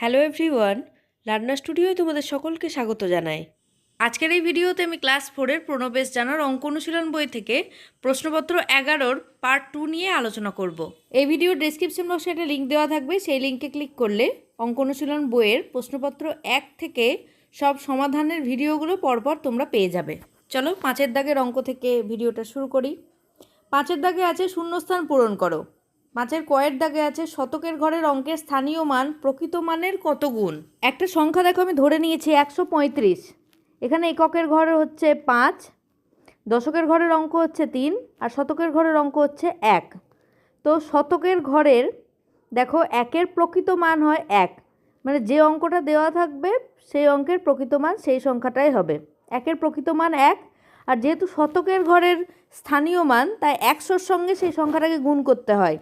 Hello everyone, learner স্টুডিওয় তোমাদের সকলকে স্বাগত জানাই। আজকের এই ভিডিওতে আমি ক্লাস ফোরের প্রণবেশ জানার অঙ্ক অনুশীলন বই থেকে প্রশ্নপত্র এগারোর পার্ট টু নিয়ে আলোচনা করব। এই ভিডিও ডেসক্রিপশন বক্সে একটা লিঙ্ক দেওয়া থাকবে, সেই লিঙ্কে ক্লিক করলে অঙ্ক অনুশীলন বইয়ের প্রশ্নপত্র এক থেকে সব সমাধানের ভিডিওগুলো পরপর তোমরা পেয়ে যাবে। চলো পাঁচের দাগের অঙ্ক থেকে ভিডিওটা শুরু করি। পাঁচের দাগে আছে শূন্যস্থান পূরণ করো। পাঁচের কয়ের দাগে আছে শতকের ঘরের অঙ্কের স্থানীয় মান, প্রকৃত মানের কত গুণ? একটা সংখ্যা দেখো, আমি ধরে নিয়েছি একশো পঁয়ত্রিশ। এখানে এককের ঘর হচ্ছে পাঁচ, দশকের ঘরের অঙ্ক হচ্ছে তিন, আর শতকের ঘরের অঙ্ক হচ্ছে এক। তো শতকের ঘরের, দেখো, একের প্রকৃত মান হয় এক। মানে যে অঙ্কটা দেওয়া থাকবে, সেই অঙ্কের প্রকৃত মান সেই সংখ্যাটাই হবে। একের প্রকৃত মান এক, আর যেহেতু শতকের ঘরের স্থানীয় মান, তাই একশোর সঙ্গে সেই সংখ্যাটাকে গুণ করতে হয়।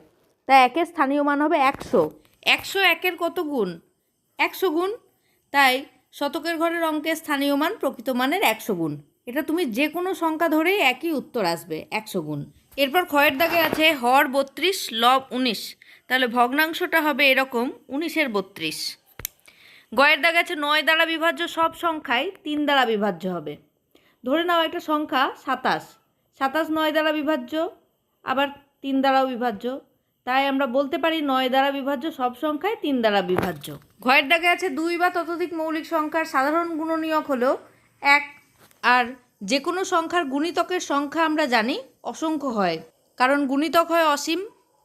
তাই একের স্থানীয় মান হবে একশো। একশো একের কত গুণ? একশো গুণ? তাই শতকের ঘরের অঙ্কের স্থানীয় মান প্রকৃত মানের একশো গুণ। এটা তুমি যে কোনো সংখ্যা ধরেই একই উত্তর আসবে, একশো গুণ। এরপর ক্ষয়ের দাগে আছে হর বত্রিশ, লব উনিশ। তাহলে ভগ্নাংশটা হবে এরকম উনিশের বত্রিশ। গয়ের দাগে আছে নয় দ্বারা বিভাজ্য সব সংখ্যায় তিন দ্বারা বিভাজ্য হবে। ধরে নাও একটা সংখ্যা সাতাশ। সাতাশ নয় দ্বারা বিভাজ্য, আবার তিন দ্বারাও বিভাজ্য। তাই আমরা বলতে পারি নয় দ্বারা বিভাজ্য, সব সংখ্যায় তিন দ্বারা বিভাজ্য। ঘয়ের দাগে আছে দুই বা ততোধিক মৌলিক সংখ্যার সাধারণ গুণনীয়ক হলো এক, আর যে কোনো সংখ্যার গুণিতকের সংখ্যা আমরা জানি অসংখ্য হয়। কারণ গুণিতক হয় অসীম,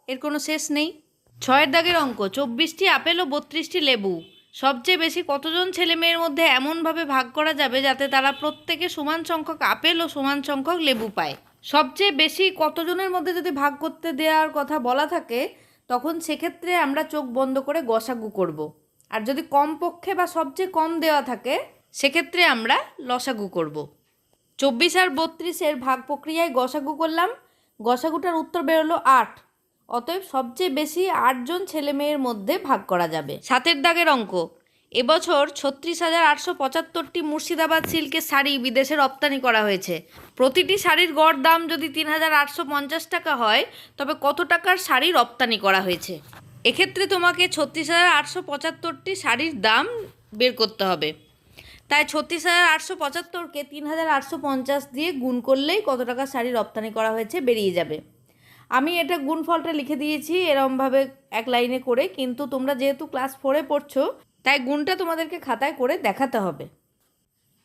এর কোনো শেষ নেই। ছয়ের দাগের অঙ্ক, চব্বিশটি আপেল ও বত্রিশটি লেবু। সবচেয়ে বেশি কতজন ছেলে মেয়ের মধ্যে এমনভাবে ভাগ করা যাবে যাতে তারা প্রত্যেকে সমান সংখ্যক আপেল ও সমান সংখ্যক লেবু পায়? সবচেয়ে বেশি কতজনের মধ্যে যদি ভাগ করতে দেওয়ার কথা বলা থাকে, তখন সেক্ষেত্রে আমরা চোখ বন্ধ করে গসাগু করব। আর যদি কম পক্ষে বা সবচেয়ে কম দেওয়া থাকে, সেক্ষেত্রে আমরা লসাগু করব। চব্বিশ আর বত্রিশের ভাগ প্রক্রিয়ায় গসাগু করলাম গসাগুটার উত্তর বেরোলো আট অতএব সবচেয়ে বেশি আটজন ছেলে মেয়ের মধ্যে ভাগ করা যাবে সাতের দাগের অঙ্ক এবছর ছত্রিশ হাজার আটশো পঁচাত্তরটি মুর্শিদাবাদ সিল্কের শাড়ি বিদেশে রপ্তানি করা হয়েছে। প্রতিটি শাড়ির গড় দাম যদি তিন হাজার আটশো পঞ্চাশ টাকা হয়, তবে কত টাকার শাড়ি রপ্তানি করা হয়েছে? এক্ষেত্রে তোমাকে ছত্রিশ হাজার আটশো পঁচাত্তরটি শাড়ির দাম বের করতে হবে। তাই ছত্রিশ হাজার আটশো পঁচাত্তরকে তিন হাজার আটশো পঞ্চাশ দিয়ে গুণ করলেই কত টাকা শাড়ি রপ্তানি করা হয়েছে বেরিয়ে যাবে। আমি এটা গুণফলটা লিখে দিয়েছি এরমভাবে এক লাইনে করে, কিন্তু তোমরা যেহেতু ক্লাস ফোরে পড়ছো তাই গুণটা তোমাদেরকে খাতায় করে দেখাতে হবে।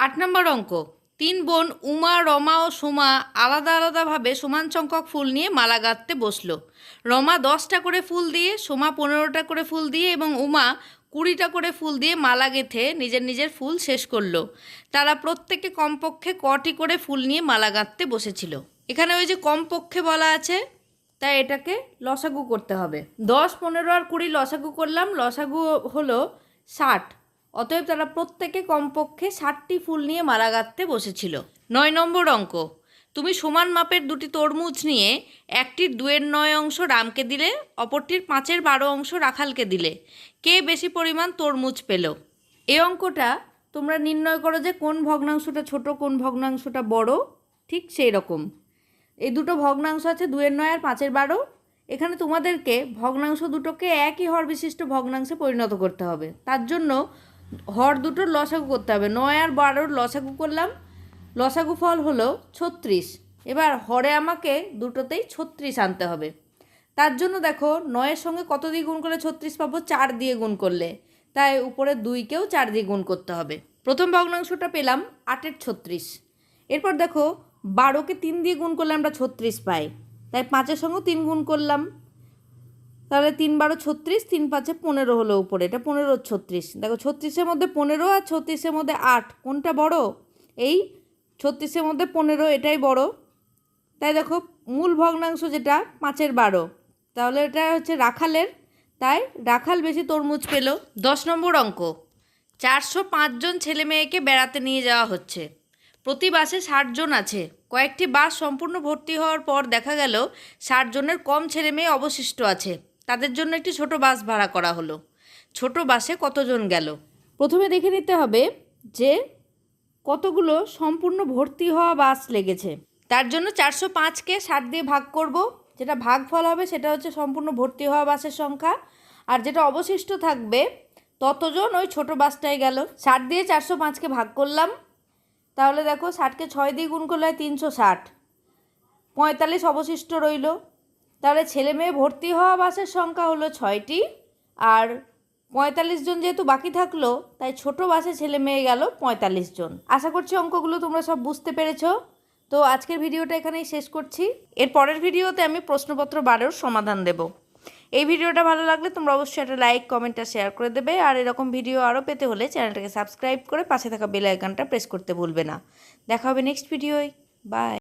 আট নম্বর অঙ্ক, তিন বোন উমা, রমা ও সোমা আলাদা আলাদাভাবে সমান সংখ্যক ফুল নিয়ে মালা গাঁথতে বসল। রমা দশটা করে ফুল দিয়ে, সোমা পনেরোটা করে ফুল দিয়ে এবং উমা কুড়িটা করে ফুল দিয়ে মালা গেঁথে নিজের নিজের ফুল শেষ করল। তারা প্রত্যেকে কমপক্ষে কটি করে ফুল নিয়ে মালা গাঁথতে বসেছিল। এখানে ওই যে কমপক্ষে বলা আছে, তাই এটাকে লসাগু করতে হবে। দশ, পনেরো আর কুড়ি লসাগু করলাম, লসাগু হলো ষাট। অতএব তারা প্রত্যেকে কমপক্ষে ষাটটি ফুল নিয়ে মালা গাঁথতে বসেছিল। নয় নম্বর অঙ্ক। তুমি সমান মাপের দুটি তরমুজ নিয়ে একটির দুয়ের নয় অংশ রামকে দিলে অপরটির পাঁচের বারো অংশ রাখালকে দিলে। কে বেশি পরিমাণ তরমুজ পেল? এ অঙ্কটা তোমরা নির্ণয় করো যে কোন ভগ্নাংশটা ছোট কোন ভগ্নাংশটা বড় ঠিক সেই রকম। এই দুটো ভগ্নাংশ আছে দুয়ের নয় আর পাঁচের বারো। এখানে তোমাদেরকে ভগ্নাংশ দুটোকে একই হর বিশিষ্ট ভগ্নাংশে পরিণত করতে হবে। তার জন্য হর দুটোর লসাগু করতে হবে। নয় আর বারোর লসাগু করলাম। লসাগু ফল হলো ছত্রিশ। এবার হরে আমাকে দুটোতেই ছত্রিশ আনতে হবে। তার জন্য দেখো, নয়ের সঙ্গে কত দিয়ে গুণ করলে ছত্রিশ পাবো? চার দিয়ে গুণ করলে। তাই উপরে দুইকেও চার দিয়ে গুণ করতে হবে। প্রথম ভগ্নাংশটা পেলাম আটের ছত্রিশ। এরপর দেখো, বারোকে তিন দিয়ে গুণ করলে আমরা ছত্রিশ পাই। তাই পাঁচের সঙ্গেও তিন গুণ করলাম। তাহলে তিন বারো ছত্রিশ, তিন পাঁচে পনেরো হলো উপরে। এটা পনেরো ছত্রিশ। দেখো ছত্রিশের মধ্যে পনেরো আর ছত্রিশের মধ্যে আট। কোনটা বড়? এই ছত্রিশের মধ্যে পনেরো, এটাই বড়। তাই দেখো মূল ভগ্নাংশ যেটা, পাঁচের বারো। তাহলে এটা হচ্ছে রাখালের। তাই রাখাল বেশি তরমুজ পেল। দশ নম্বর অঙ্ক। চারশো পাঁচজন ছেলে মেয়েকে বেড়াতে নিয়ে যাওয়া হচ্ছে। প্রতি বাসে ষাট জন আছে। কয়েকটি বাস সম্পূর্ণ ভর্তি হওয়ার পর দেখা গেল, ষাট জনের কম ছেলে মেয়ে অবশিষ্ট আছে। তাদের জন্য একটি ছোট বাস ভাড়া করা হলো। ছোট বাসে কতজন গেল? প্রথমে দেখে নিতে হবে যে কতগুলো সম্পূর্ণ ভর্তি হওয়া বাস লেগেছে। তার জন্য চারশো পাঁচকে ষাট দিয়ে ভাগ করব। যেটা ভাগফল হবে সেটা হচ্ছে সম্পূর্ণ ভর্তি হওয়া বাসের সংখ্যা। আর যেটা অবশিষ্ট থাকবে, ততজন ওই ছোট বাসটায় গেল। ষাট দিয়ে চারশো পাঁচকে ভাগ করলাম। তাহলে দেখো ষাটকে ছয় দিয়ে গুণ করলে তিনশো ষাট। পঁয়তাল্লিশ অবশিষ্ট রইল। তাহলে ছেলে মেয়ে ভর্তি হওয়া বাসের সংখ্যা হলো ছয়টি। আর পঁয়তাল্লিশ জন যেহেতু বাকি থাকল, তাই ছোট বাসে ছেলে মেয়ে গেল পঁয়তাল্লিশ জন। আশা করছি অঙ্কগুলো তোমরা সব বুঝতে পেরেছ। তো আজকের ভিডিওটা এখানেই শেষ করছি। এর পরের ভিডিওতে আমি প্রশ্নপত্র বারের সমাধান দেব। এই ভিডিওটা ভালো লাগলে তোমরা অবশ্যই একটা লাইক কমেন্ট আর শেয়ার করে দেবে। আর এরকম ভিডিও আরও পেতে হলে চ্যানেলটাকে সাবস্ক্রাইব করে পাশে থাকা বেল আইকনটা প্রেস করতে ভুলবে না। দেখা হবে নেক্সট ভিডিওয় বাই